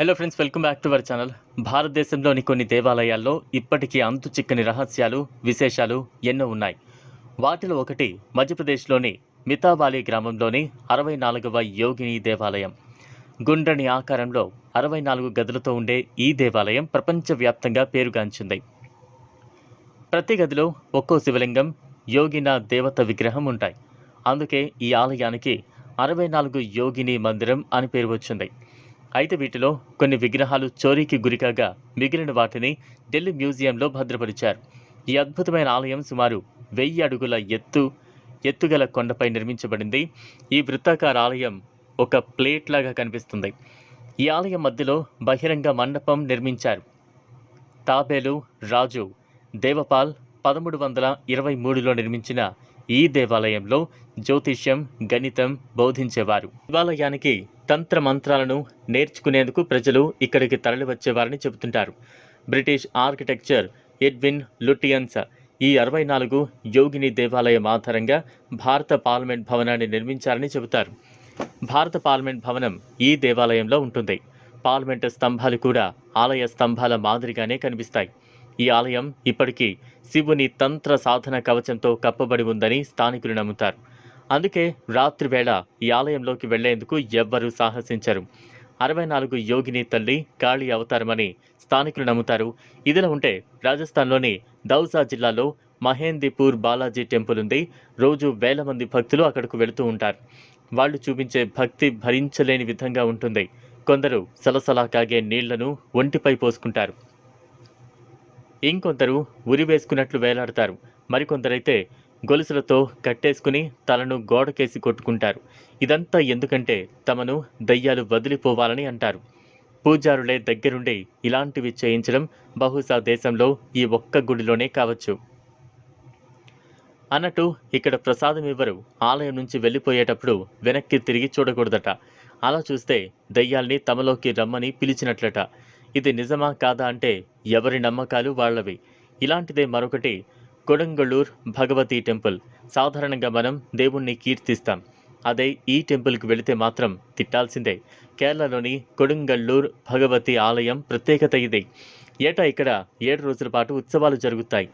Hello friends welcome back to our channel భారతదేశంలోని కొన్ని దేవాలయాల్లో ఇప్పటికీ అంతు చిక్కని రహస్యాలు విశేషాలు ఎన్నో ఉన్నాయి. వాటిలో ఒకటి మధ్యప్రదేశ్లోని మితాబాలి గ్రామంలోని అరవై నాలుగవ యోగిని దేవాలయం. గుండ్రని ఆకారంలో అరవై నాలుగు గదులతో ఉండే ఈ దేవాలయం ప్రపంచవ్యాప్తంగా పేరుగాంచింది. ప్రతి గదిలో ఒక్కో శివలింగం యోగిన దేవత విగ్రహం ఉంటాయి. అందుకే ఈ ఆలయానికి అరవై నాలుగు యోగిని మందిరం అని పేరు వచ్చింది. అయితే వీటిలో కొన్ని విగ్రహాలు చోరీకి గురికాగా మిగిలిన వాటిని ఢిల్లీ మ్యూజియంలో భద్రపరిచారు. ఈ అద్భుతమైన ఆలయం సుమారు వెయ్యి అడుగుల ఎత్తు ఎత్తుగల కొండపై నిర్మించబడింది. ఈ వృత్తాకార ఆలయం ఒక ప్లేట్ లాగా కనిపిస్తుంది. ఈ ఆలయం మధ్యలో బహిరంగ మండపం నిర్మించారు. తాబేలు రాజు దేవపాల్ పదమూడు వందల ఇరవై మూడులో నిర్మించిన ఈ దేవాలయంలో జ్యోతిష్యం గణితం బోధించేవారు. దేవాలయానికి తంత్ర మంత్రాలను నేర్చుకునేందుకు ప్రజలు ఇక్కడికి తరలివచ్చేవారని చెబుతుంటారు. బ్రిటిష్ ఆర్కిటెక్చర్ ఎడ్విన్ లుటియన్స్ ఈ అరవై నాలుగు యోగిని దేవాలయం ఆధారంగా భారత పార్లమెంట్ భవనాన్ని నిర్మించారని చెబుతారు. భారత పార్లమెంట్ భవనం ఈ దేవాలయంలో ఉంటుంది. పార్లమెంటు స్తంభాలు కూడా ఆలయ స్తంభాల మాదిరిగానే కనిపిస్తాయి. ఈ ఆలయం ఇప్పటికీ శివుని తంత్ర సాధన కవచంతో కప్పబడి ఉందని స్థానికులు నమ్ముతారు. అందుకే రాత్రి వేళ ఈ ఆలయంలోకి వెళ్ళేందుకు ఎవ్వరూ సాహసించరు. అరవై నాలుగు యోగిని తల్లి కాళీ అవతారమని స్థానికులు నమ్ముతారు. ఇదిలా ఉంటే రాజస్థాన్లోని దౌసా జిల్లాలో మహేందీపూర్ బాలాజీ టెంపుల్ ఉంది. రోజు వేల మంది భక్తులు అక్కడకు వెళుతూ ఉంటారు. వాళ్ళు చూపించే భక్తి భరించలేని విధంగా ఉంటుంది. కొందరు సలసలా కాగే నీళ్ళను ఒంటిపై పోసుకుంటారు. ఇంకొందరు ఉరి వేసుకున్నట్లు వేలాడతారు. మరికొందరైతే గొలుసులతో కట్టేసుకుని తలను గోడకేసి కొట్టుకుంటారు. ఇదంతా ఎందుకంటే తమను దయ్యాలు వదిలిపోవాలని అంటారు. పూజారులే దగ్గరుండి ఇలాంటివి చేయించడం బహుశా దేశంలో ఈ ఒక్క గుడిలోనే కావచ్చు. అన్నట్టు ఇక్కడ ప్రసాదం ఇవ్వరు. ఆలయం నుంచి వెళ్ళిపోయేటప్పుడు వెనక్కి తిరిగి చూడకూడదట. అలా చూస్తే దయ్యాల్ని తమలోకి రమ్మని పిలిచినట్లట. ఇది నిజమా కాదా అంటే ఎవరి నమ్మకాలు వాళ్ళవి. ఇలాంటిదే మరొకటి కొడంగళూర్ భగవతి టెంపుల్. సాధారణంగా మనం దేవుణ్ణి కీర్తిస్తాం. అదే ఈ టెంపుల్కి వెళితే మాత్రం తిట్టాల్సిందే. కేరళలోని కొడంగళ్ళూర్ భగవతి ఆలయం ప్రత్యేకత ఇది. ఏటా ఇక్కడ ఏడు రోజుల పాటు ఉత్సవాలు జరుగుతాయి.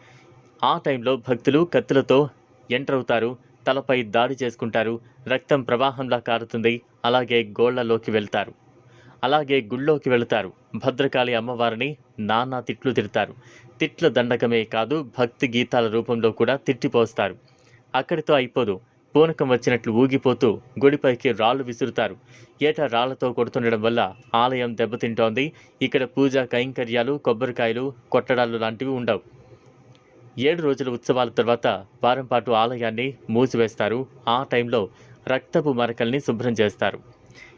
ఆ టైంలో భక్తులు కత్తులతో ఎంటర్ అవుతారు తలపై దాడి చేసుకుంటారు రక్తం ప్రవాహంలా కారుతుంది అలాగే గోళ్ళలోకి వెళ్తారు. అలాగే గుళ్ళోకి వెళతారు. భద్రకాళి అమ్మవారిని నానా తిట్లు తిడతారు. తిట్ల దండకమే కాదు భక్తి గీతాల రూపంలో కూడా తిట్టిపోస్తారు అక్కడితో అయిపోదు. పూనకం వచ్చినట్లు ఊగిపోతూ గుడిపైకి రాళ్ళు విసురుతారు. ఏటా రాళ్ళతో కొడుతుండడం వల్ల ఆలయం దెబ్బతింటోంది. ఇక్కడ పూజా కైంకర్యాలు కొబ్బరికాయలు కొట్టడాలు లాంటివి ఉండవు. ఏడు రోజుల ఉత్సవాల తర్వాత వారం పాటు ఆలయాన్ని మూసివేస్తారు. ఆ టైంలో రక్తపు మరకల్ని శుభ్రం చేస్తారు.